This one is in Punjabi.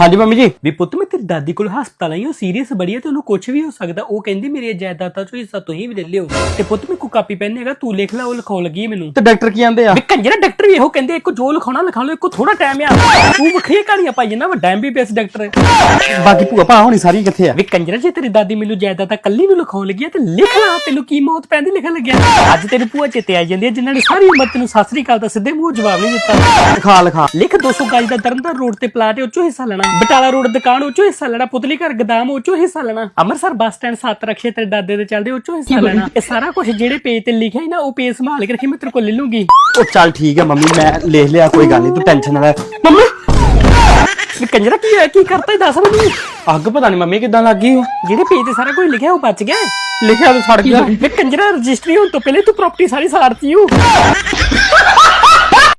ਹਾਂਜੀ ਮੰਮੀ ਜੀ। ਵੀ ਪੁੱਤ ਮੈਂ ਤੇਰੀ ਦਾਦੀ ਕੋਲ ਹਸਪਤਾਲ ਆਈ ਹਾਂ ਸੀਰੀਅਸ ਬੜੀ ਹੈ ਤੇ ਉਹਨੂੰ ਕੁਝ ਵੀ ਹੋ ਸਕਦਾ। ਉਹ ਕਹਿੰਦੀ ਮੇਰੀ ਜਾਇਦਾਦਾਂ ਚੋਂ ਹਿੱਸਾ ਤੁਸੀਂ ਵੀ ਲੈ ਲਿਓ। ਤੇ ਪੁੱਤ ਮੇਰੇ ਕੋ ਕਾਪੀ ਪੈਨ ਹੈਗਾ ਤੂੰ ਲਿਖ ਲੈ ਉਹ ਲਿਖਾਉਣ ਲੱਗੀ ਹੈ ਮੈਨੂੰ। ਤੇ ਡਾਕਟਰ ਕੀ ਆਂਦੇ ਆ? ਵੀ ਕੰਜਰਾ ਡਾਕਟਰ ਵੀ ਇਹੋ ਕਹਿੰਦੇ ਇੱਕ ਜੋ ਲਿਖਾਉਣਾ ਲਿਖਾ ਲਓ ਇੱਕੋ ਥੋੜਾ ਟਾਈਮ ਆ। ਤੂੰ ਵੱਖਰੀਆਂ ਕਹਾਣੀਆਂ ਪਾਈ ਜਾਂਦਾ ਵੱਡਾ ਐਮਬੀਬੀਐਸ ਡਾਕਟਰ। ਬਾਕੀ ਭੂਆ ਭਾ ਹੋਣੀ ਸਾਰੀ ਕਿੱਥੇ ਆ? ਵੀ ਕੰਜਰਾ ਜੇ ਤੇਰੀ ਦਾਦੀ ਮੈਨੂੰ ਜਾਇਦਾਦਾਂ ਕੱਲੀ ਨੂੰ ਲਿਖਾਉਣ ਲੱਗੀ ਹੈ ਤੇ ਲਿਖ ਲਾ ਤੈਨੂੰ ਕੀ ਮੌਤ ਪੈਂਦੀ ਲਿਖਣ ਲੱਗਿਆ? ਅੱਜ ਤੇਰੀ ਭੂਆ ਚਿੱਤੇ ਆ ਜਾਂਦੀ ਹੈ ਜਿਨ੍ਹਾਂ ਨੇ ਸਾਰੀ ਉਮਰ ਤੈਨੂੰ ਸਤਿ ਸ੍ਰੀ ਅਕਾਲ ਦਾ ਸਿੱਧੇ ਮੂੰਹ ਜਵਾਬ ਨਹੀਂ ਦਿੱਤਾ। ਲਿਖਾ ਲਿਖਾ। ਲਿਖ 200 ਗਜ ਦਾ ਦਰਮਦਰ ਰੋਡ ਤੇ ਪਲਾਟ ਹੈ ਉੱਚੋਂ ਹਿੱਸਾ ਲੈਣਾ। ਬਟਾਲਾ ਰੋਡ ਦੁਕਾਨ ਉੱਚੋਂ ਹਿੱਸਾ ਲੈਣਾ ਪੁਤਲੀ ਘਰ ਗਦਾਮ ਉੱਚੋਂ ਹਿੱਸਾ ਲੈਣਾ। ਅੰਮ੍ਰਿਤਸਰ ਬੱਸ ਸਟੈਂਡ ਸੱਤ ਰਕਸ਼ੇ ਤੇਰੇ ਦਾਦੇ ਦੇ ਚੱਲਦੇ ਉੱਚੋਂ ਹਿੱਸਾ ਲੈਣਾ। ਇਹ ਸਾਰਾ ਕੁਝ ਜਿਹੜੇ ਪੇਜ ਤੇ ਲਿਖਿਆ ਹੈ ਨਾ ਉਹ ਪੇਜ ਸੰਭਾਲ ਕੇ ਰੱਖੀ ਮੈਂ ਤੇਰੇ ਕੋਲ ਲੈ ਲੂੰਗੀ। ਉਹ ਚੱਲ ਠੀਕ ਆ ਮੰਮੀ ਮੈਂ ਲਿਖ ਲਿਆ ਕੋਈ ਗੱਲ ਨਹੀਂ ਤੂੰ ਟੈਨਸ਼ਨ ਨਾ ਲੈ। ਮੰਮੀ! ਵੀ ਕੰਜਰਾ ਕੀ ਹੋਇਆ? ਕੀ ਕਰਤਾ ਇਹ? ਦੱਸ ਮੈਨੂੰ ਅੱਗ ਪਤਾ ਨਹੀਂ ਮੰਮੀ ਕਿਦਾਂ ਲੱਗ ਗਈ। ਜਿਹੜੇ ਪੇਜ ਤੇ ਸਾਰਾ ਕੁਝ ਲਿਖਿਆ ਉਹ ਬਚ ਗਿਆ। ਲਿਖਿਆ ਤਾਂ ਸੜ ਗਿਆ। ਵੀ ਕੰਜਰਾ ਰਜਿਸਟਰੀ ਹੋਣ ਤੋਂ ਪਹਿਲੇ ਤੂੰ ਪ੍ਰਾਪਰਟੀ ਸਾਰੀ ਸਾੜਤੀ ਹੂੰ